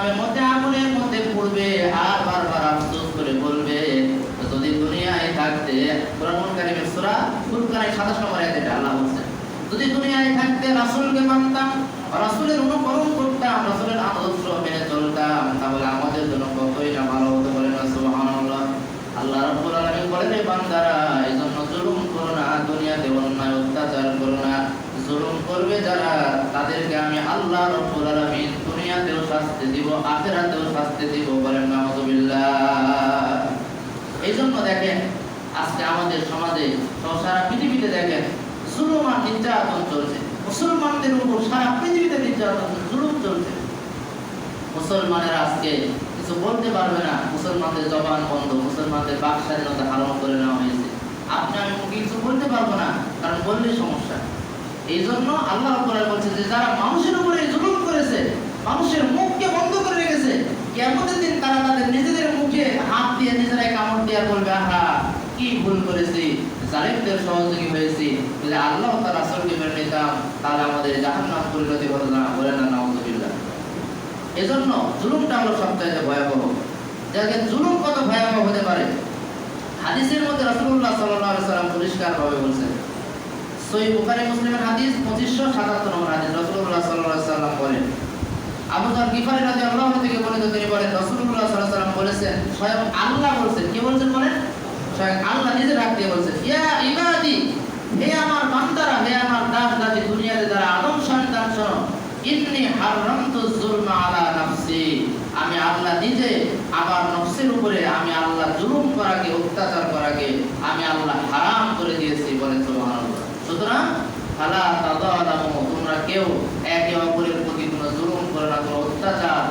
জাহান্নামের মধ্যে আগুনের মধ্যে পড়বে, আর বারবার আফসোস করে বলবে যদি দুনিয়ায় থাকতে কোরআন কারিমের সূরা ফুরকানের 27 নম্বর আয়াতে আল্লাহ বলছেন, যদি দুনিয়ায় থাকতে রাসূলকে মানতাম, রাসূলের অনুকরণ করতাম, রাসূলের আদর্শ মেনে চলতাম, তাহলে আমাদের জন্য কতই না ভালো হতে পারে না, সুবহানাল্লাহ। আল্লাহ রাব্বুল আলামিন বলেন বান্দারা, এজন্য জুলুম করো না, দুনিয়াতে অন্যায় অত্যাচার করো না, জুলুম করবে যারা, তাদেরকে আমি আল্লাহ রাব্বুল আলামিন দুনিয়াতেও শাস্তি দিব, আখিরাতেও শাস্তি দিব বলেন নাউযুবিল্লাহ এই জন্য দেখেন, আজকে আমাদের সমাজে সারা পৃথিবীতে দেখেন, জুলুম নির্যাতন চলছে। মুসলমানদের উপর সারা পৃথিবীতে নির্যাতন, জুলুম চলছে। মুসলমানেরা আজকে কিছু বলতে পারবে না, মুসলমানদের জবান বন্ধ, মুসলমানদের বাক স্বাধীনতা হারাম করে নেওয়া হয়েছে। আপনি আমি কিছু বলতে পারব না, কারণ বললেই সমস্যা। এই জন্য আল্লাহ বলছে যে, যারা মানুষের উপরে জুলুম করেছে মানুষের মুখকে বন্ধ করে রেখেছে। কেমতের দিন তারা তাদের নিজেদের মুখে হাত দিয়ে নিজেরাই কামড় দিয়ে বলবে, আহা, কি ভুল করেছি? জালিমদের সহযোগী হয়েছি। আল্লাহ তার নিতাম। তাহলে আমাদের পরিণতি হতো না, বলে না, নাউজুবিল্লাহ। এজন্য জুলুমটা হলো সবচাইতে ভয়াবহ। দেখেন জুলুম কত ভয়াবহ হতে পারে? হাদিসের মধ্যে রাসূলুল্লাহ সাল্লাল্লাহু আলাইহি সাল্লাম পরিষ্কারভাবে বলেছেন, সহিহ বুখারী মুসলিমের হাদিস 2577 নম্বর হাদিস। রাসূলুল্লাহ সাল্লাল্লাহু আলাইহি সাল্লাম বলেন রাদিয়াল্লাহু আনহু থেকে তিনি বলেন সাল্লাম বলেছেন, স্বয়ং আল্লাহ বলেছেন, কি বলেছেন বলেন? স্বয়ং আল্লাহ নিজে ডাক দিয়ে বলেছেন হে আমার বান্দারা, হে আমার দাস দাসী দুনিয়াতে যারা আদম সন্তান ইন্নি হারামতু যুলমা আলা নাফসি, আমি আল্লাহ নিজে আমার নফসের উপরে, আমি আল্লাহ জুলুম করাকে, অত্যাচার করাকে, আমি আল্লাহ হারাম করে দিয়েছি বলেন সুবহানাল্লাহ। সুতরাং, ফালা তাদালামু, তোমরা কেউ একে অপরের করো অত্যাচার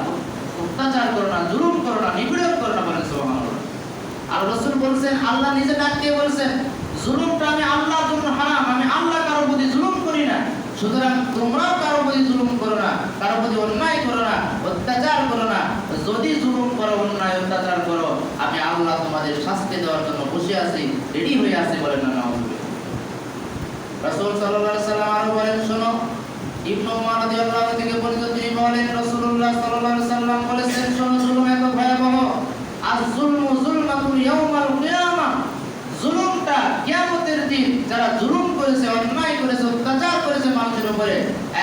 অত্যাচার করো না, জুলুম করো না, নিপীড়ন করো না বলেন আর রাসূল বলছেন, আল্লাহ নিজে ডাক বলছেন, জুলুমটা আমি আল্লাহর জন্য হারাম, আমি আল্লাহ কারোর প্রতি জুলুম করি না। সুতরাং তোমরাও কারোর প্রতি জুলুম করো না, কারোর প্রতি অন্যায় করো না, অত্যাচার করো না। যদি জুলুম করো, অন্যায়, অত্যাচার করো, আমি আল্লাহ তোমাদের শাস্তি দেওয়ার জন্য বসে আছি, রেডি হয়ে আছি বলেন না রাসূল সাল্লাল্লাহু সাল্লাম আরও বলেন, শোনো ইবনু উমর রাদিয়াল্লাহু থেকে বর্ণিত তিনি বলেন রাসূলুল্লাহ সাল্লাল্লাহু আলাইহি সাল্লাম বলেছেন, শোনো জুলুম এত ভয়াবহ। আর জুলমু জুলমাতুল ইয়াউমাল কিয়ামা। জুলুমটা কিয়ামতের দিন যারা জুলুম করেছে, অন্যায় করেছে, অত্যাচার করেছে মানুষের উপরে,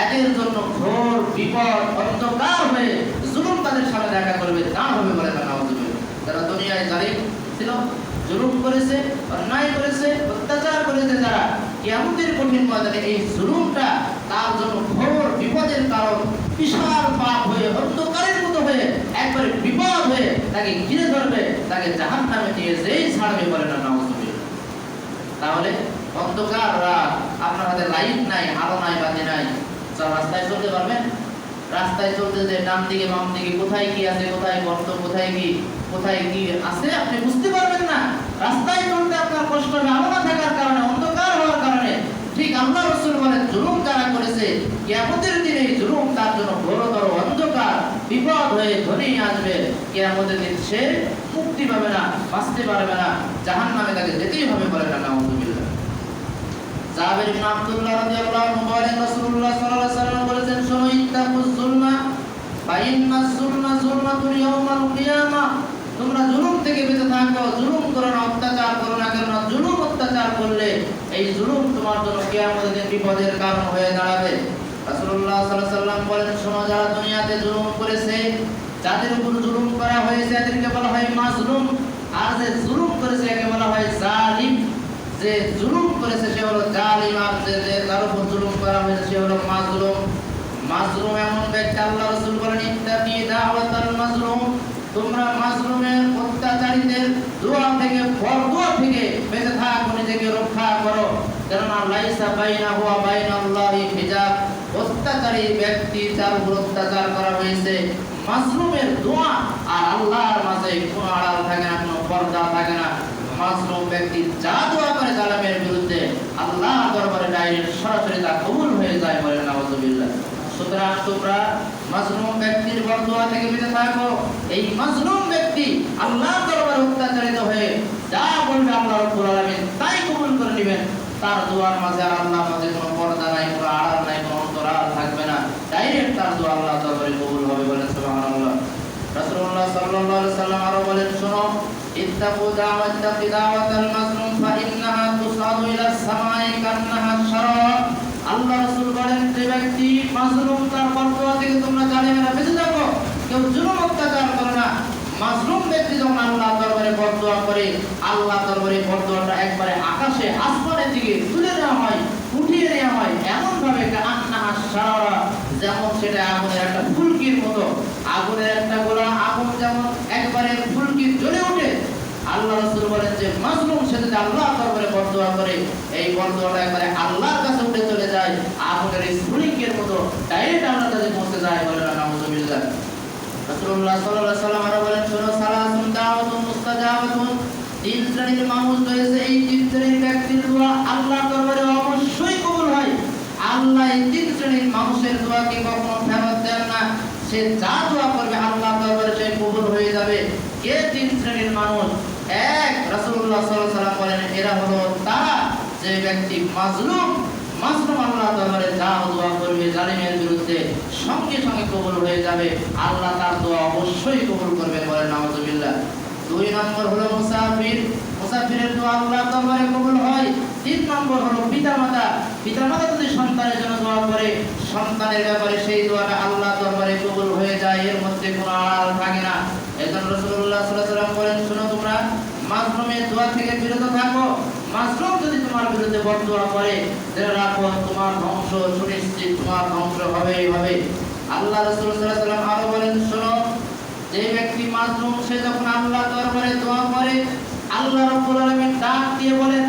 এদের জন্য ঘোর বিপদ, অন্ধকার হয়ে জুলুম তাদের সামনে দেখা করবে তা হবে বলে না যারা দুনিয়ায় জালিম ছিল, জুলুম করেছে, অন্যায় করেছে, অত্যাচার করেছে যারা কিয়ামতের কঠিন ময়দানে এই জুলুমটা তার জন্য ঘোর বিপদের কারণ। বিশাল পাপ হয়ে অন্ধকারের মতো হয়ে একবারে বিপদ হয়ে তাকে ঘিরে ধরবে, তাকে জাহান নামে নিয়ে যেই ছাড়বে বলে না, নাউজুবিল্লাহ। তাহলে অন্ধকার রাত, আপনার হাতে লাইট নাই আলো নাই, বাতি নাই সব রাস্তায় চলতে পারবেন? রাস্তায় চলতে যে ডান দিকে, বাম দিকে, কোথায় কি আছে, কোথায় গর্ত, কোথায় কি কোথায় কি আছে, আপনি বুঝতে পারবেন না। রাস্তায় চলতে আপনার কষ্ট হবে আলো না থাকার কারণে ঠিক আল্লাহ রসুল বলেন, জুলুম যারা করেছে, কিয়ামতের দিনে এই জুলুম তার জন্য ঘোরতর অন্ধকার, বিপদ হয়ে ঘনিয়ে আসবে। কিয়ামতের দিন সে মুক্তি পাবে না, বাঁচতে পারবে না জাহান নামে তাকে যেতেই হবে বলে না আব্দুল্লাহ রাদিয়াল্লাহু বলেন, রাসূলুল্লাহ সাল্লাল্লাহু আলাইহি সাল্লাম বলেছেন ইত্তাকুজ জুলমা ফাইন্নাস জুলমা জুলমাতুল ইয়াউমাল তোমরা জুলুম থেকে বেঁচে থাকো, জুলুম করো না, অত্যাচার করো না কেন জুলুম অত্যাচার করলে এই জুলুম তোমার জন্য কিয়ামতের দিন বিপদের কারণ হয়ে দাঁড়াবে। রাসূলুল্লাহ সাল্লাল্লাহু আলাইহি সাল্লাম বলেন, শোনো, যারা দুনিয়াতে জুলুম করেছে, যাদের উপর জুলুম করা হয়েছে, এদেরকে বলা হয় মাজলুম। আর যে জুলুম করেছে, একে বলা হয় জালিম। যে জুলুম করেছে, সে হলো জালিম। আর যে তার উপর জুলুম করা হয়েছে, সে হলো মাজলুম। মাজলুম এমন ব্যক্তি, আল্লাহ রাসূল বলেন, ইত্তাকি দাওয়াতাল মাজলুম। তোমরা মাজলুমের অত্যাচারীদের দোয়া থেকে বরদোয়া থেকে বেঁচে থাকো, নিজেকে রক্ষা করো। কেননা লাইসা বাইনাহু ওয়া বাইনাল্লাহি হিজাব। অত্যাচারী ব্যক্তি যার উপর অত্যাচার করা হয়েছে মাজলুমের দোয়া আর আল্লাহর মাঝে কোনো আড়াল থাকে না, কোনো পর্দা থাকে না। মাজলুম ব্যক্তি যা দোয়া করে জালেমের বিরুদ্ধে আল্লাহ দরবারে ডাইরেক্ট সরাসরি তা কবুল হয়ে যায় বলে নাউজুবিল্লাহ। সুতরাং তোমরা ব্যক্তি আল্লাহ তার দোয়ার কবুল হবে বলেন আরও বলেন শোনো আল্লাহ রাসূল বলেন, যে ব্যক্তি মাজলুম তার বরদোয়া থেকে তোমরা জালিমেরা বেঁচে থাকো, কেউ জুলুম অত্যাচার করো না। মাজলুম ব্যক্তি যখন আল্লাহ দরবারে বরদোয়া করে আল্লাহ দরবারে বরদোয়াটা একবারে আকাশে, আসমানের দিকে তুলে নেওয়া হয়, উঠিয়ে নেওয়া হয় এমন ভাবে কান্নাহা শারা যেমন সেটা আগুনের একটা ফুলকির মতো। আগুনের একটা গোলা আগুন যেমন একবারে ফুলকি জ্বলে ওঠে। আল্লাহ রাসূল বলেন যে, মাজলুম সে যদি আল্লাহ দরবারে বরদোয়া করে, এই বরদোয়াটা একবারে আল্লাহর কাছে যায় এই ফুলকির মতো ডাইরেক্ট আল্লাহর কাছে পৌঁছে যায় বলে নাউজুবিল্লাহ রাসূলুল্লাহ সাল্লাল্লাহু আলাইহি বলেন, শোনো সালাতুন দাওয়াতুন মুস্তাজাবাতুন। তিন শ্রেণির মানুষ রয়েছে, এই তিন শ্রেণির ব্যক্তির দোয়া আল্লাহর দরবারে অবশ্যই কবুল হয়। আল্লাহ এই তিন শ্রেণির মানুষের দোয়াকে কখনো ফেরত দেন না। সে যা দোয়া করবে আল্লাহ দরবারে সে কবুল হয়ে যাবে। কে তিন শ্রেণির মানুষ? এক, রাসূলুল্লাহ সাল্লাল্লাহু আলাইহি সাল্লাম বলেন, এরা হলো তারা যে ব্যক্তি মাজলুম মাজলুম আল্লাহ দরবারে যা দোয়া করবে জালিমের বিরুদ্ধে সঙ্গে সঙ্গে কবুল হয়ে যাবে। আল্লাহ তার দোয়া অবশ্যই কবুল করবেন বলেন নাউজুবিল্লাহ। দুই নম্বর হলো মুসাফির। মুসাফিরের দোয়া আল্লাহ দরবারে কবুল হয়। তিন নম্বর হলো পিতামাতা। পিতামাতা যদি সন্তানের জন্য দোয়া করে, সন্তানের ব্যাপারে সেই দোয়াটা আল্লাহ দরবারে কবুল হয়ে যায়, এর মধ্যে কোনো আড়াল থাকে না। এজন্য রাসূলুল্লাহ সাল্লাল্লাহু আলাইহি ওয়াসাল্লাম বলেন, শুনো তোমরা মাজলুমের দোয়া থেকে বিরত থাকো। যদি তোমার বিরুদ্ধে বদদোয়া করে জেনে রাখো, তোমার ধ্বংস সুনিশ্চিত, তোমার ধ্বংস হবে। আল্লাহ রাসূল ওয়াসাল্লাম আরও বলেন, শোনো, যে ব্যক্তি মাজলুম, সে যখন আল্লাহ দরবারে দোয়া করে, আল্লাহ রাব্বুল আলামিন ডাক দিয়ে বলেন,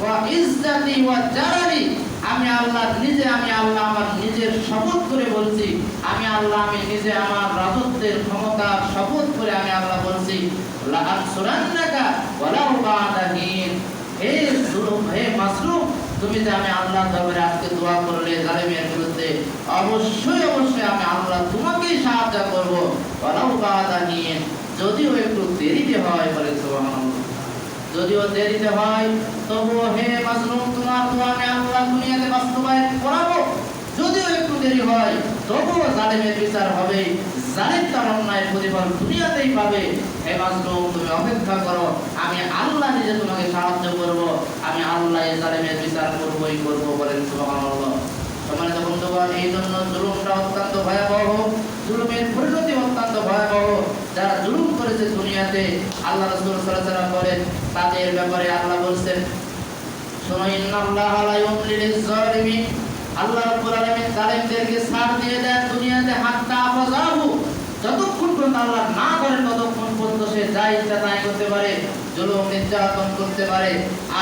ওয়া ইজ্জাতি ওয়া জালালি আমি আল্লাহ নিজে, আমি আল্লাহ আমার নিজের শপথ করে বলছি। আমি আল্লাহ, আমি নিজে আমার রাজত্বের ক্ষমতা শপথ করে আমি আল্লাহ বলছি লা আনসুরান্নাকা ওয়ালাউ বা'দা হিন হে অবশ্যই অবশ্যই আমি তোমাকেই সাহায্য করব। বা'দা হিন যদিও একটু দেরিতে হয় বলে দেরিতে তবুও হে মাজলুম তোমার দোয়া আমি আল্লাহ দুনিয়াতে বাস্তবায়ন করাবো। দেরি হয়, তবুও জালেমের বিচার হবে। জালেম তার অন্যায় প্রতিফল দুনিয়াতেই পাবে। হে তুমি অপেক্ষা করো। আমি আল্লাহ নিজে তোমাকে সাহায্য করব। আমি আল্লাহ জালেমের বিচার করবই করব বলেন সম্মানিত বন্ধুগণ, এই জন্য জুলুমটা অত্যন্ত ভয়াবহ। জুলুমের পরিণতি অত্যন্ত ভয়াবহ। যারা জুলুম করেছে দুনিয়াতে, আল্লাহ রাসূল বলেন, তাদের ব্যাপারে আল্লাহ বলছেন, শোনো, ইন্নাল্লাহা লা ইউমলি লিজ-জালিমিন আল্লাহ রাব্বুল আলামিন দিয়ে দেন, দুনিয়াতে হাত্তা আফাজাহু যতক্ষণ পর্যন্ত আল্লাহ না করেন, ততক্ষণ পর্যন্ত সে যা ইচ্ছা তাই করতে পারে, জুলুম, নির্যাতন করতে পারে।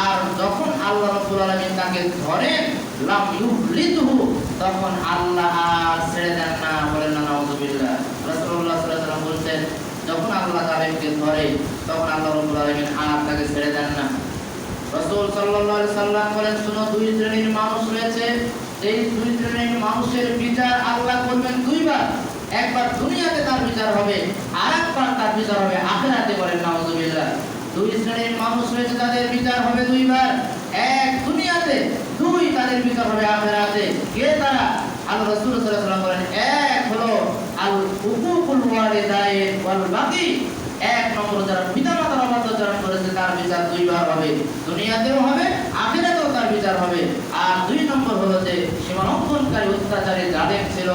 আর যখন আল্লাহ রাব্বুল আলামিন তাকে ধরেন লাম ইউফলিতুহু তখন আল্লাহ আর ছেড়ে দেন না, বলেন না নাউযুবিল্লাহ রাসূলুল্লাহ সাল্লাল্লাহু আলাইহি যখন আল্লাহ জালিমকে ধরে, তখন আল্লাহ রাব্বুল আলামিন আর তাকে ছেড়ে দেন না। রাসূল সাল্লাল্লাহু সাল্লাম বলেন, শুনো, দুই শ্রেণির মানুষ রয়েছে এই দুই শ্রেণির মানুষের বিচার আল্লাহ করবেন দুইবার, একবার দুনিয়াতে তার বিচার হবে আর একবার তার বিচার হবে, আখিরাতে বলেন নাউযুবিল্লাহ দুই শ্রেণির মানুষ রয়েছে, তাদের বিচার হবে দুইবার। এক দুনিয়াতে, দুই তাদের বিচার হবে আখিরাতে। কে তারা? আল্লাহ রাসূল সাল্লাল্লাহু বলেন, এক হলো আল হুকুকুল ওয়ালিদাইন ওয়াল বাকি এক নম্বর যারা পিতা মাতার অবাধ্যাচরণ করেছে, তার বিচার দুইবার হবে। দুনিয়াতেও হবে আখিরাতেও তার বিচার হবে আর দুই নম্বর হলো যে সীমালঙ্ঘনকারী অত্যাচারী জালেম ছিল,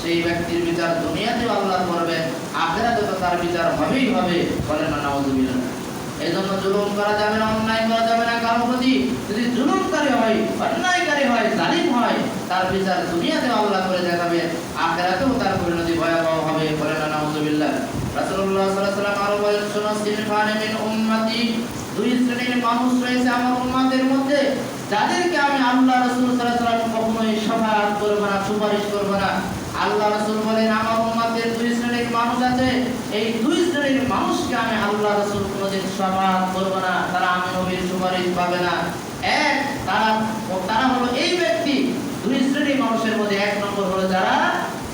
সেই ব্যক্তির বিচার দুনিয়াতেও আল্লাহ করবেন আখিরাতেও তার বিচার হবেই হবে বলেন না নাউজুবিল্লাহ এই জন্য জুলুম করা যাবে না, অন্যায় করা যাবে না কারও প্রতি। যদি জুলুমকারী হয়, অন্যায়কারী হয়, জালিম হয়, তার বিচার দুনিয়াতেও আল্লাহ করে দেখাবে, আখেরাতেও তার পরিণতি ভয়াবহ হবে বলেন না নাউজুবিল্লাহ আরও বলেন দুই শ্রেণির মানুষ রয়েছে আমার উম্মতের মধ্যে। যাদেরকে আমি আল্লাহ রসুল কখনোই শাফাআত করব না, সুপারিশ করব না, আল্লাহ রাসূল বলেন, আমার উম্মতের দুই শ্রেণির মানুষ আছে, এই দুই শ্রেণির মানুষকে আমি আল্লাহ রাসূল কোনোদিন শাফাআত করব না, তারা আমি নবীর সুপারিশ পাবে না। এক, তারা তারা হলো এই ব্যক্তি, দুই শ্রেণির মানুষের মধ্যে এক নম্বর হলো যারা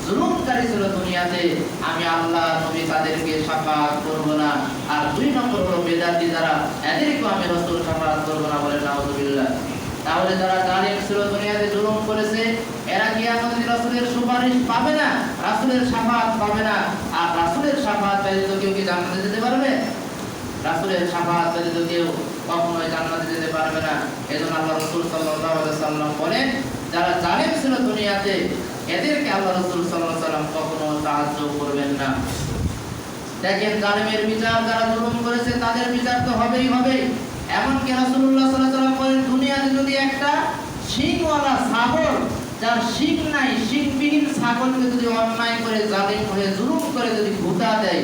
জুলুমকারী ছিল দুনিয়াতে, আমি আল্লাহ, নবী তাদেরকে সাফাত করব না। আর দুই নম্বর হলো বেদাতি যারা, এদেরকেও আমি রসুল সাফাত করব না বলে নাউজুবিল্লাহ। তাহলে যারা জালিম ছিল দুনিয়াতে জুলুম করেছে, এরা কি আমাদের রাসূলের সুপারিশ পাবে না, রাসূলের সাফাত পাবে না। আর রাসূলের সাফাত ব্যতীত কেউ কি জান্নাতে যেতে পারবে? রাসূলের শাফাআত ব্যতীত কেউ কখনোই জান্নাতে যেতে পারবে না। এজন্য আল্লাহ রাসূল আলাইহি সাল্লাম বলেন, যারা জালেম ছিল দুনিয়াতে, এদেরকে আল্লাহ রাসূল আলাইহি সাল্লাম কখনো সাহায্য করবেন না। দেখেন জালেমের বিচার, যারা জুলুম করেছে, তাদের বিচার তো হবেই হবে। এমনকি রাসূলুল্লাহ সাল্লাল্লাহু আলাইহি সাল্লাম বলেন দুনিয়াতে যদি একটা শিংওয়ালা ছাগল যার শিং নাই শিংবিহীন ছাগলকে যদি অন্যায় করে, জালিম হয়ে, জুলুম করে যদি ঘুটা দেয়,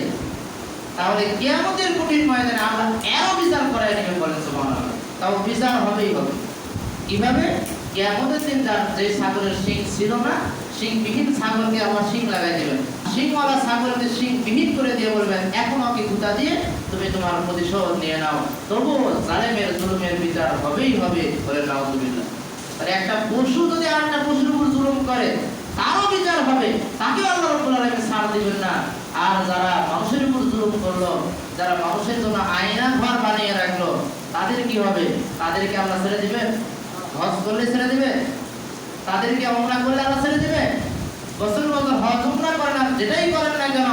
তাহলে কিয়ামতের কঠিন ময়দানে আল্লাহ এরও বিচার করাই নেবে বলেন সুবহানাল্লাহ। তাও বিচার হবেই হবে। কীভাবে? কিয়ামতের দিন যার যে ছাগলের শিং ছিল না শিংবিহীন ছাগলকে আবার শিং লাগাই দেবেন। শিংওয়ালা ছাগলকে শিং বিহীন করে দিয়ে বলবেন, এখন ওকে গুতা দিয়ে তুমি তোমার প্রতিশোধ নিয়ে নাও। তবুও জালেমের জুলুমের বিচার হবেই হবে বলে নাউজুবিল্লাহ। আর একটা পশু যদি আর একটা পশুর উপর জুলুম করে, তারও বিচার হবে। তাকেও আল্লাহ রাব্বুল আলামিন ছাড় দিবেন না। আর যারা মানুষের উপর জুলুম করল, যারা মানুষের জন্য আয়না ঘর বানিয়ে রাখল, তাদের কি হবে? তাদেরকে আল্লাহ ছেড়ে দিবে? হজ করলে ছেড়ে দিবে? তাদেরকে অমরা করলে আল্লাহ ছেড়ে দিবে? বছর বছর হজ, উমরা করেন না, যেটাই করেন না কেন,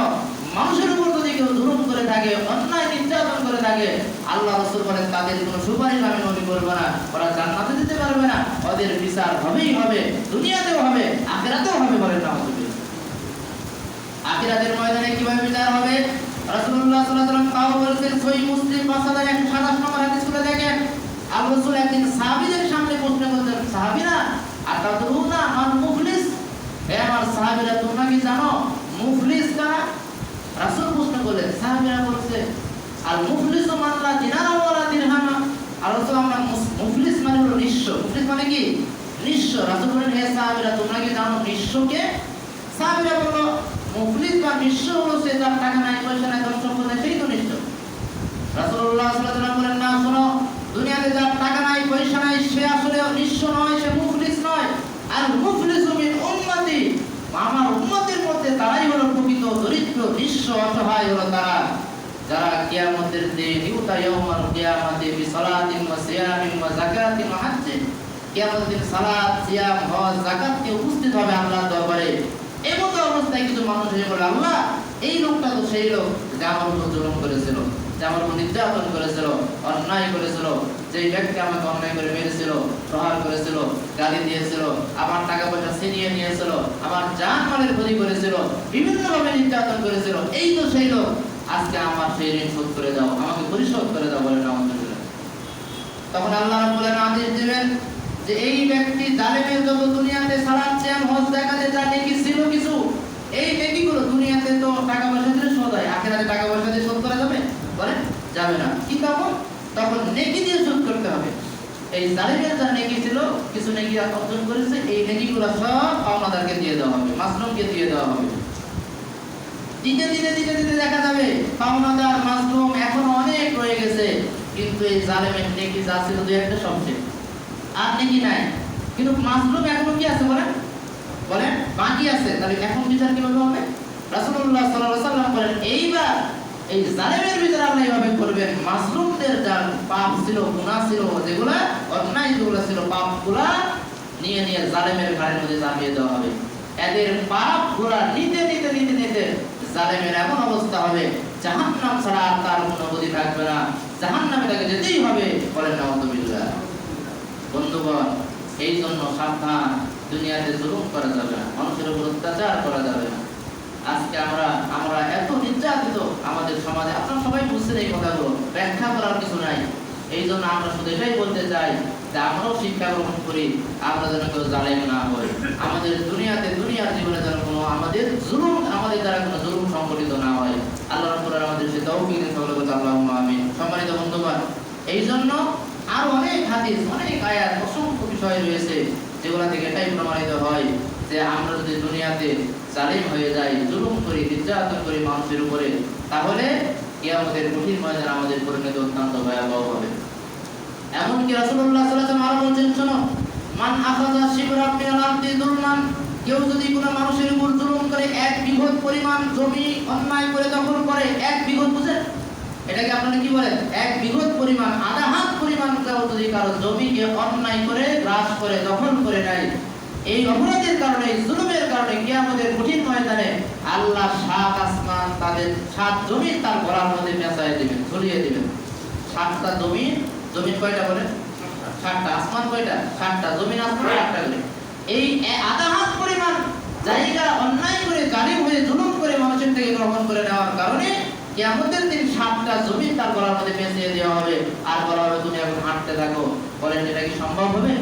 মানুষের উপর যদি কেউ জুলুম করে থাকে অন্যায় নির্যাতন করে থাকে আল্লাহ রসুল বলেন, তাদের কোনো সুপারিশ আমি নবী করব না, ওরা জান্নাতে দিতে পারবে না, ওদের বিচার হবেই হবে, দুনিয়াতেও হবে, আখেরাতেও হবে বলেন না ময়দানে কীভাবে বিচার হবে? তাও মুসলিম 5127 নম্বর দেখেন। আবু একদিন সামনে প্রশ্ন মুফলিস? আমার তোমরা কি জানো, মুফলিস কারা? রাসূল প্রশ্ন করলেন সাহাবীরা বলছে আর মুফলিস মান লা দিনার দিরহাম? আর রাসূল আমরা মুফলিস মানে হলো নিঃস্ব। মুফলিস মানে কি? নিঃস্ব। রাসূল বলেন, হে সাহাবীরা, তোমরা কি জানো নিঃস্বকে? সাহাবীরা বলল, মুফলিস বা নিঃস্ব হলো সে যার টাকা নাই, পয়সা নাই, ধন সম্পদ নাই, সেই তো নিঃস্ব। রাসূলুল্লাহ সাল্লাল্লাহু আলাইহি বলেন, না, শোনো, দুনিয়াতে যার টাকা নাই সে আসলে নিঃস্ব নয় সে মুফলিস নয় আর মুফলিসু মিন উম্মতি আমার উম্মতের মধ্যে তারাই হলো প্রকৃত দরিদ্র বিশ্ব অসহায় হলো তারা, যারা কিয়ামতের দিন বিসালাতিন ওয়া সিয়ামিন ওয়া যাকাতিন ওয়া কিয়ামতের দিন সালাত, সিয়াম, হজ যাকাতকে উপস্থিত হবে আল্লাহর দরবারে। এমন অবস্থায় কিছু মানুষ হয়ে বলে আল্লাহ। এই লোকটা তো সেই লোক যা আমার উপর জুলুম করেছিল। আমার উপর নির্যাতন করেছিল, অন্যায় করেছিল, যে ব্যক্তি আমাকে অন্যায় করে মেরেছিল, প্রহার করেছিল, গালি দিয়েছিল, আমার টাকা পয়সা ছিনিয়ে নিয়েছিল, আমার জান মালের ক্ষতি করেছিল, বিভিন্নভাবে নির্যাতন করেছিল, এই তো সেই লোক। আজকে আমার সেই ঋণ শোধ করে দাও, আমাকে পরিশোধ করে দাও বলে নাউজুবিল্লাহ। তখন আল্লাহ রাব্বুল আদেশ দিবেন যে এই ব্যক্তি জালেমের যত দুনিয়াতে সালাত সিয়াম হজ দেখাতে যা নেকি ছিল কিছু, এই নেকিগুলো দুনিয়াতে তো টাকা পয়সা দিয়ে শোধ হয়, আখেরাতে টাকা পয়সা দিয়ে শোধ করা যাবে? বলে, যাবে না। কি তখন তখন নেকি দিয়ে শোধ করতে হবে। এই জালেমের যা নেকি ছিল, কিছু নেকি অর্জন করেছে, এই নেকিগুলো সব পাওনাদারকে দিয়ে দেওয়া হবে, মাসলুমকে দিয়ে দেওয়া হবে। দিতে দিতে দিতে দিতে দেখা যাবে, পাওনাদার, মাসলুম এখনও অনেক রয়ে গেছে, কিন্তু এই জালেমের নেকি যা ছিল দুই একটা সবচেয়ে। আর নাকি নাই। কিন্তু মাসলুম এখন কি আছে বলেন? বলেন, বাকি আছে। তাহলে এখন বিচার কীভাবে হবে? রাসূলুল্লাহ সাল্লাল্লাহু আলাইহি সাল্লাম বলেন, এইবার এই জালেমের বিচার আল্লাহ এইভাবে করবেন মাসলুমদের যার পাপ ছিল, গুনাহ ছিল, যেগুলা, অন্যায় যেগুলো ছিল, পাপগুলা নিয়ে নিয়ে জালেমের ঘাড়ের মধ্যে চাপিয়ে দেওয়া হবে। এদের পাপগুলা নিতে নিতে নিতে নিতে জালেমের এমন অবস্থা হবে, জাহান্নাম ছাড়া আর তার কোনো গতি থাকবে না। জাহান্নামে তাকে যেতেই হবে, বলেন নাউযুবিল্লাহ বন্ধুগণ এই জন্য সাবধান, দুনিয়াতে জুলুম করা যাবে না, মানুষের উপর অত্যাচার করা যাবে না। আজকে আমরা আমরা এত নির্যাতিত আমাদের সমাজে। আপনারা সবাই বুঝছেন এই কথাগুলো। ব্যাখ্যা করার কিছু নাই। এই জন্য আমরা শুধু এটাই বলতে চাই যে আমরাও শিক্ষা গ্রহণ করি, আমরা যেন কেউ জালেম না হই। আমাদের দুনিয়াতে দুনিয়ার জীবনে যেন কোনো আমাদের জুলুম, আমাদের দ্বারা কোনো জুলুম সংগঠিত না হয়। আল্লাহ রাব্বুল আমাদের সে তৌফিক দিন সকলে বলতে আল্লাহুম্মা আমিন। সম্মানিত বন্ধুগণ, এই জন্য আরও অনেক হাদিস, অনেক আয়াত, অসংখ্য বিষয় রয়েছে যেগুলো থেকে এটাই প্রমাণিত হয় যে আমরা যদি দুনিয়াতে জালিম হয়ে যাই জুলুম করি, নির্যাতন করি মানুষের উপরে, তাহলে কঠিন ময়দান আমাদের পরিণতি অত্যন্ত ভয়াবহ হবে। এমনকি আরও বলছেন, শোনো, মান কেউ যদি কোনো মানুষের উপর জুলুম করে এক বিঘত পরিমাণ জমি অন্যায় করে দখল করে, এক বিঘত বুঝেন? এটাকে আপনারা কি বলেন? এক বিঘত পরিমাণ, আধা হাত পরিমাণ কেউ যদি কারও জমিকে অন্যায় করে, গ্রাস করে, দখল করে নেয় এই অপরাধের কারণে জুলুমের কারণে কিয়ামতের কঠিন ময়দানে আল্লাহ সাত আসমান তাদের সাত জমিন তার গলার মধ্যে পেঁচাই দিবেন, ঝুলিয়ে দিবেন। সাতটা জমিন জমিন কয়টা বলে সাতটা। আসমান কয়টা? সাতটা। জমিন আসমান সাতটা করে। এই আধা হাত পরিমাণ, জায়গা অন্যায় করে, জালিম হয়ে, জুলুম করে মানুষের থেকে গ্রহণ করে নেওয়ার কারণে কিয়ামতের দিন সাতটা জমিন তার গলার মধ্যে পেঁচিয়ে দেওয়া হবে। আর বলা হবে, তুমি এখন হাঁটতে থাকো। বলেন, এটা কি সম্ভব হবে?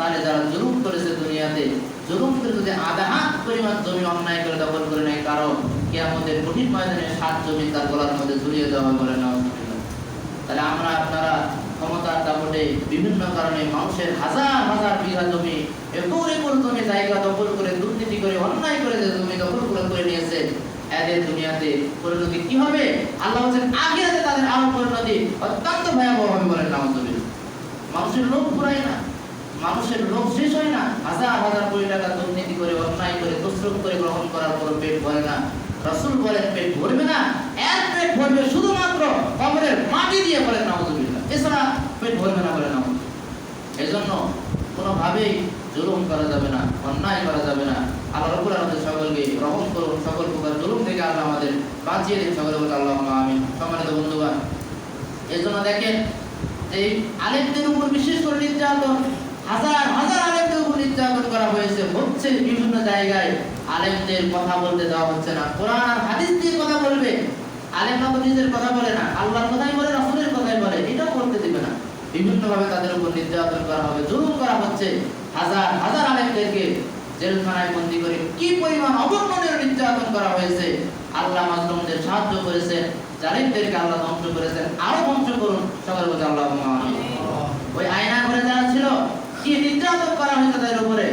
তাহলে যারা জুলুম করেছে দুনিয়াতে, জুলুম করে যদি আধা হাত পরিমাণ জমি অন্যায় করে দখল করে নেয় কারও কিয়ামতের কঠিন ময়দানে সাত জমি তার গলার মধ্যে ঝুলিয়ে দেওয়া বলে নাও তাহলে আমরা আপনারা ক্ষমতার দাপটে বিভিন্ন কারণে মানুষের হাজার হাজার বিঘা জমি একর একর জমি জায়গা দখল করে, দুর্নীতি করে, অন্যায় করে যে জমি দখল করে করে নিয়েছে, এদের দুনিয়াতে পরিণতি কি হবে? আল্লাহ বলছেন, আখিরাতে তাদের আরও পরিণতি অত্যন্ত ভয়াবহ হবে বলেন নাউজুবিল্লাহ। মানুষের লোভ ফুরায় না। মানুষের লোভ শেষ হয় না। হাজার হাজার কোটি টাকা দুর্নীতি করে, অন্যায় করে দুশ্রম করে গ্রহণ করার পর পেট ভরে না। রসুল বলেন, পেট ভরবে না, এক পেট ভরবে শুধুমাত্র কবরের মাটি দিয়ে বলেন নাউজুবিল্লাহ। এছাড়া পেট ভরবে না বলেন এই জন্য কোনোভাবেই জুলুম করা যাবে না, অন্যায় করা যাবে না। আল্লাহ রব্বুল আমাদের সকলকে গ্রহণ করুন, সকল প্রকার জুলুম থেকে আল্লাহ আমাদের বাঁচিয়ে দিন, সকলে বলে আল্লাহ আমি সম্মানিত বন্ধুগণ এই জন্য দেখেন এই আলেমদের উপর বিশেষ করে নির্যাতন হাজার হাজার উপর নির্যাতন করা হয়েছে। হচ্ছে বিভিন্ন জায়গায় আলেমদের কথা বলতে দেওয়া হচ্ছে না। কোরআন আর হাদিস দিয়ে কথা বলবে। নিজের কথা বলে না আল্লাহর কথাই বলে রাসূলের কথাই বলে এটাও করতে দিবে না। তাদের উপর নির্যাতন করা হবে জুলুম করা হচ্ছে। হাজার হাজার আলেমদেরকে জেলখানায় বন্দি করে কি পরিমাণ নির্যাতন করা হয়েছে আল্লাহ মাজলুমদের সাহায্য করেছেন জালিমদেরকে আল্লাহ ধ্বংস করেছেন। আরও ধ্বংস করুন সকল আল্লাহ ওই আয়না ঘরে যারা ছিল নির্যাতন করা হয়েছে তাদের উপরে।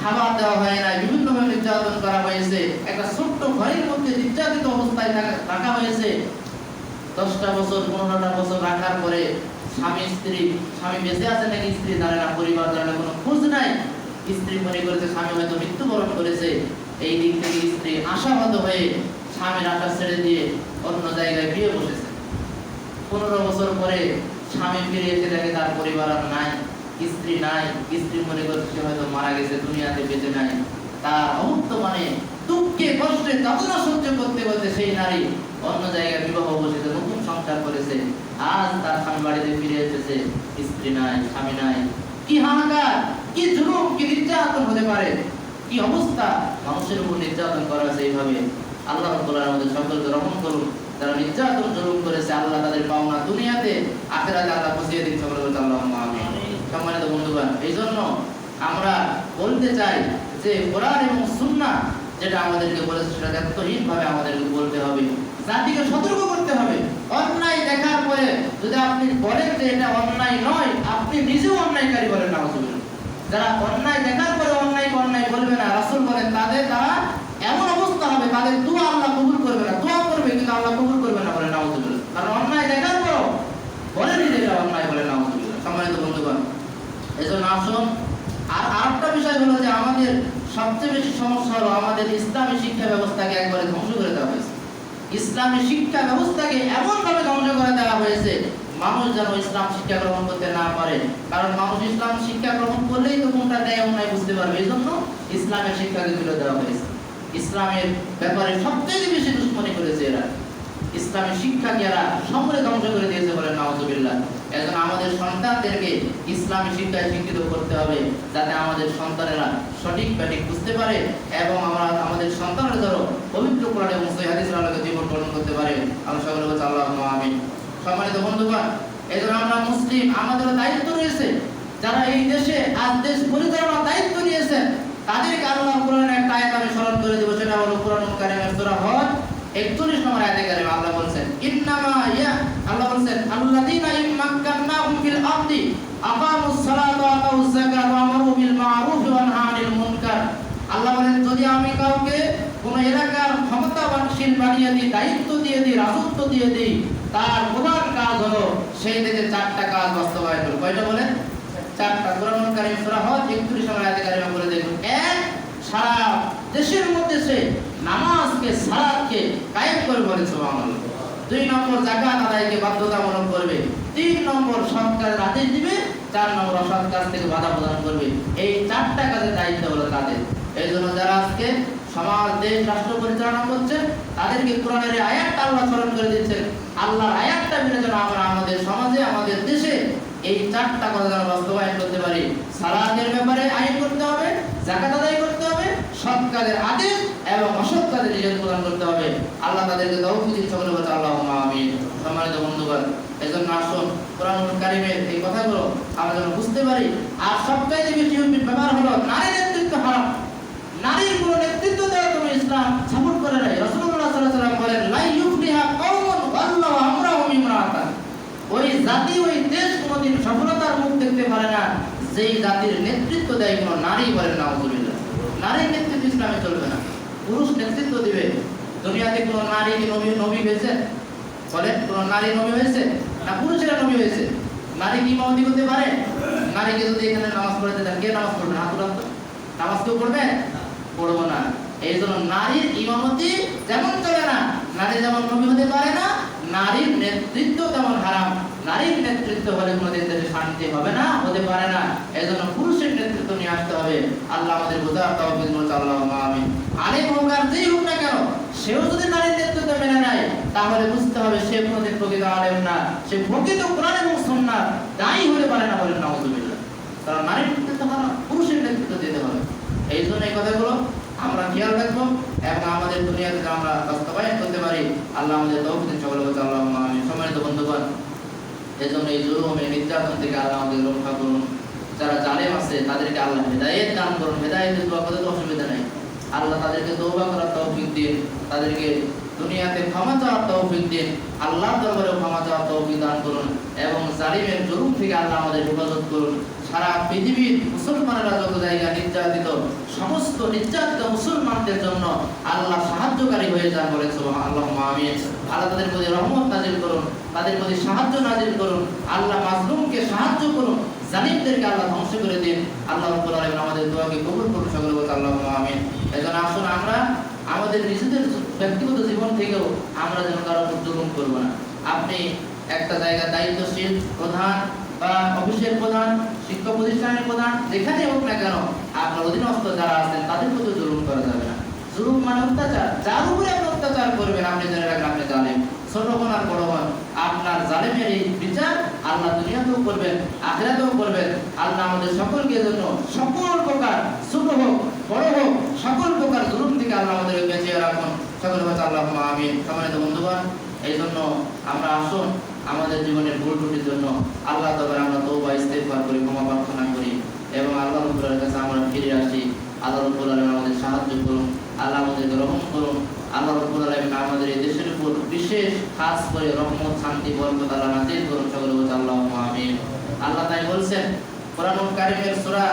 খাবার দেওয়া হয় না বিভিন্ন ভাবে নির্যাতন করা হয়েছে। একটা ছোট্ট ঘরের মধ্যে নির্যাতিত অবস্থায় রাখা হয়েছে। দশটা বছর, পনেরোটা বছর রাখার পরে স্বামী, স্ত্রী, স্বামী বেঁচে আছে নাকি স্ত্রী জানে না পরিবার জানে না কোনো খোঁজ নাই। স্ত্রী মনে করেছে স্বামী হয়তো মৃত্যুবরণ করেছে। এই দিক থেকে স্ত্রী আশাহত হয়ে স্বামীর আশা ছেড়ে দিয়ে অন্য জায়গায় বিয়ে বসেছে। পনেরো বছর পরে স্বামী ফিরে এসে দেখে তার পরিবার আর নাই। স্ত্রী নাই, স্ত্রী মনে করছে হয়তো মারা গেছে, দুনিয়াতে বেঁচে নাই। তার অমুক্ত মানে দুঃখে, কষ্টে যাতনা সহ্য করতে করতে সেই নারী অন্য জায়গায় বিবাহ বসেছে, নতুন সংসার করেছে। আজ তার স্বামী বাড়িতে ফিরে এসেছে, স্ত্রী নাই, স্বামী নাই। কি হাহাকার, কি জুলুম, কি নির্যাতন হতে পারে? কি অবস্থা? মানুষের উপর নির্যাতন করা হয়েছে এইভাবে। আল্লাহ আলামিন আমাদের সকলকে রহম করুন। তারা নির্যাতন, জুলুম করেছে, আল্লাহ তাদের পাওনা দুনিয়াতে, আখেরাতে আল্লাহ পৌঁছিয়ে দিন সকলে বলতে আল্লাহ আমিন। সম্মানিত বন্ধুগণ এই জন্য আমরা বলতে চাই যে কোরআন এবং সুন্নাহ যেটা আমাদেরকে বলেছে সেটা দায়িত্বহীন ভাবে আমাদেরকে বলতে হবে, জাতিকে সতর্ক করতে হবে। অন্যায় দেখার পরে যদি আপনি বলেন যে এটা অন্যায় নয়, আপনি নিজেও অন্যায়কারী বলেন না যারা অন্যায় দেখার পরে অন্যায় অন্যায় বলবে না, রাসূল বলেন, তাদের তারা এমন অবস্থা হবে, তাদের দোয়া আল্লাহ কবুল করবে না দোয়া করবে কিন্তু আল্লাহ কবুল করবে না বলে নাউজুবিল্লাহ কারণ অন্যায় দেখার পর বলেনি যে এটা অন্যায় বলে নাউজুবিল্লাহ সম্মানিত বন্ধুগণ এই জন্য আসুন। আর আরেকটা বিষয় হলো যে আমাদের সবচেয়ে বেশি সমস্যা হলো আমাদের ইসলামী শিক্ষা ব্যবস্থাকে একবারে ধ্বংস করে দেওয়া হয়েছে। ইসলামী শিক্ষা ব্যবস্থাকে এমন ভাবে ধ্বংস করে দেওয়া হয়েছে, মানুষ যেন ইসলাম শিক্ষা গ্রহণ করতে না পারে। কারণ মানুষ ইসলাম শিক্ষা গ্রহণ করলেই তো কোনটা ন্যায় অন্যায় বুঝতে পারবে। এই জন্য ইসলামের শিক্ষাকে তুলে দেওয়া হয়েছে। ইসলামের ব্যাপারে সবচেয়ে বেশি দুশ্মনী করেছে এরা। ইসলামী শিক্ষাকে এরা সম্পূর্ণ ধ্বংস করে দিয়েছে বলে নাওজুবিল্লাহ এখন আমাদের সন্তানদেরকে ইসলামী শিক্ষায় শিক্ষিত করতে হবে, যাতে আমাদের সন্তানেরা সঠিক ব্যাঠিক বুঝতে পারে এবং আমরা আমাদের সন্তানের ধরো পবিত্র কোরআন এবং সহিহ হাদিসের আলোকে জীবন গঠন করতে পারে। আমরা সকলে বলছি আল্লাহ আমিন। সম্মানিত বন্ধুগণ এই জন্য আমরা মুসলিম আমাদের দায়িত্ব রয়েছে। যারা এই দেশে আজ দেশ পরিচালনার দায়িত্ব নিয়েছেন, তাদেরকে আল্লাহ কোরআনের একটা আয়াত আমি স্মরণ করে দেবো, সেটা হলো কোরআন কারিমের সূরা হজ 41 নম্বর আয়াতে কারিমে আল্লাহ বলছেন তার প্রধান কাজ সেই চারটা কাজ বলেন? চারটা। কোরআন কারিম সূরা হজ 31 নম্বর আয়াতে কারিমে বলে সারা দেশের মধ্যে সে নামাজকে, সালাতকে কায়েম করে বলে সুবহানাল্লাহ। দুই নম্বর যাকাত আদায়কে বাধ্যতামূলক করবে। তিন নম্বর সরকারের আদেশ দিবে, চার নম্বর অসৎ কাজ থেকে বাধা প্রদান করবে। এই চারটা কাজের দায়িত্ব হলো তাদের। এই জন্য যারা আজকে সমাজ, দেশ, রাষ্ট্র পরিচালনা করছে, তাদেরকে কোরআনের আয়াতটা আল্লাহ স্মরণ করে দিচ্ছেন। আল্লাহর আয়াতটা মেনে যেন আমরা আমাদের সমাজে, আমাদের দেশে এই চারটা কথা যেন বাস্তবায়ন করতে পারি। সালাতের ব্যাপারে আইন করতে হবে, জাকাত আদায় করতে হবে সৎ কাজের আদেশ এবং অসৎ কাজের নিষেধ প্রদান করতে হবে। আল্লাহ তাদেরকে তৌফিক সকলে বলতে আল্লাহ আমিন। সম্মানিত বন্ধুগণ, এই জন্য আসুন কোরআন কারিমের এই কথাগুলো আমরা যেন বুঝতে পারি। আর সবচাইতে বেশি ব্যাপার হলো, নারী নেতৃত্ব হারাম নারীর কোনো নেতৃত্ব দেওয়ার কোনো ইসলাম সাপোর্ট করে নাই। ওয়াসাল্লাম বলেন ওই জাতি, ওই দেশ কোনোদিন সফলতার মুখ দেখতে পারে না। যেই জাতির নেতৃত্ব দেয় কোনো নারী বলেন, নাউজুবিল্লাহ। নারীর নেতৃত্ব ইসলামে চলবে না। পুরুষ নেতৃত্ব দিবে। দুনিয়াতে কোনো নারী কি নবী নবী হয়েছে? বলেন কোনো নারী নবী হয়েছে? না, পুরুষেরা নবী হয়েছে? নারী কি ইমামতি করতে পারে? নারীকে যদি এখানে নামাজ পড়াতে দেন, কে নামাজ পড়বে? হাত উঠান তো। নামাজ কেউ পড়বে? পড়ব না। এই জন্য নারীর ইমামতি যেমন চলে না, নারী যেমন নবী হতে পারে না, নারীর নেতৃত্ব তেমন হারাম। নারীর নেতৃত্ব হলে কোনোদিন দেশে শান্তি হবে না, হতে পারে না। এই জন্য পুরুষের নেতৃত্ব নিয়ে আসতে হবে। আল্লাহ আমাদের বোঝার তহবিল আল্লাহ আমিন। আলেম হোক যেই হোক না কেন, সেও যদি নারীর নেতৃত্ব মেনে নেয়, তাহলে বুঝতে হবে সে কোনোদিন প্রকৃত আলেম না, সে প্রকৃত কোরআন এবং সন্ন্যার দায়ী হতে পারে না বলেন নাউজুবিল্লাহ। কারণ নারীর নেতৃত্ব হারাম পুরুষের নেতৃত্ব দিতে হবে। এই জন্য এই কথাগুলো আমরা খেয়াল রাখব এবং আমাদের দুনিয়াতে আমরা বাস্তবায়ন করতে পারি, আল্লাহ আমাদের তৌফিক সকলে আল্লাহ আমি সম্মানিত বন্ধুগণ এই জন্য এই জুলুম এই নির্যাতন থেকে আল্লাহ আমাদের রক্ষা করুন। যারা জালেম আছে, তাদেরকে আল্লাহ হেদায়েত দান করুন। হেদায়েতের দোয়া করতে অসুবিধা নেই। আল্লাহ তাদেরকে তৌবা করার তৌফিক দিন। তাদেরকে দুনিয়াতে ক্ষমা চাওয়ার তৌফিক দিন। আল্লাহ দরবারে ক্ষমা চাওয়ার তৌফিক দান করুন। এবং জালিমের জুলুম থেকে আল্লাহ আমাদের হেফাজত করুন। সারা পৃথিবীর মুসলমানেরা যত জায়গা নির্যাতিত, সমস্ত নির্যাতিত মুসলমানদের জন্য আল্লাহ সাহায্যকারী হয়ে যান বলে আল্লাহ আমিন। আল্লাহ তাদের প্রতি রহমত নাজিল করুন, তাদের প্রতি সাহায্য নাজিল করুন, আল্লাহ মাজলুমকে সাহায্য করুন, জালিমদেরকে আল্লাহ ধ্বংস করে দিন। আল্লাহ রাব্বুল আমাদের দোয়াকে কবুল করুন, সকলে বলতে আল্লাহ আমিন। এজন্য আসুন আমরা, আমাদের নিজেদের ব্যক্তিগত জীবন থেকেও আমরা যেন কারও উপর করব না। আপনি একটা জায়গা দায়িত্বশীল প্রধান বা অফিসের প্রধান শিক্ষা প্রতিষ্ঠানের প্রধান যেখানে হোক না কেন আপনার অধীনস্থ যারা আছেন, তাদের প্রতি জুলুম করা যাবে না। জুলুম মানে অত্যাচার। যার উপরে আপনি অত্যাচার করবেন, আপনি জেনে রাখেন, আপনি জানেন। ছোট হন আর বড় হন আপনার জালেমের এই বিচার আল্লাহ দুনিয়াতেও করবেন, আখেরাতেও করবেন। আল্লাহ আমাদের সকলকে জন্য সকল প্রকার ছোট হোক, বড় হোক, সকল প্রকার জুলুম থেকে আল্লাহ আমাদের বেঁচে রাখুন। সকল কথা আল্লাহ বন্ধুগণ এই জন্য আমরা আসুন আমাদের জীবনের ভুল ত্রুটির জন্য আল্লাহ তবে আমরা তৌবা ইস্তেগফার করি, ক্ষমা প্রার্থনা করি এবং আল্লাহ রব্বুলের কাছে আমরা ফিরে আসি। আল্লাহ রব্বুল আলামিন আমাদের সাহায্য করুন, আল্লাহ আমাদের গ্রহণ করুন। আল্লাহ রব্বুল আলামিন আমাদের এই দেশের উপর বিশেষ খাস করে রহমত, শান্তি, বরকত আল্লাহ নাজিল করুন সকলে বলতে আল্লাহ আমিন। আল্লাহ তাই বলছেন কোরআনুল কারীমের সূরা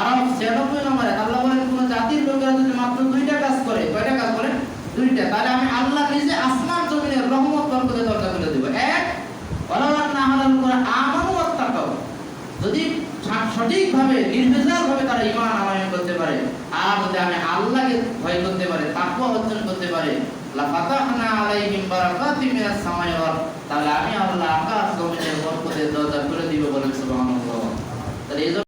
আরাফ 96 নম্বরে আল্লাহ বলেন, কোন জাতির লোকেরা যদি মাত্র দুইটা কাজ করে, কয়টা কাজ করে দুইটা। তাহলে আমি আল্লাহ নিজে আসমান জমিনের রহমত বরকতের দরজা খুলে দেব এক ওয়ালাউন নাহালাল কোরআন আমানু ওয়াত্তাকাও যদি সঠিকভাবে নির্ভেজালভাবে তারা ইমান আনয়ন করতে পারে আর যদি আমি আল্লাহকে ভয় করতে পারে তাকুয়া অর্জন করতে পারে তাহলে আমি আল্লাহ আকাশ জমিনের বরকতের দরজা করে দিব বলেন সুবহানাল্লাহ। তাহলে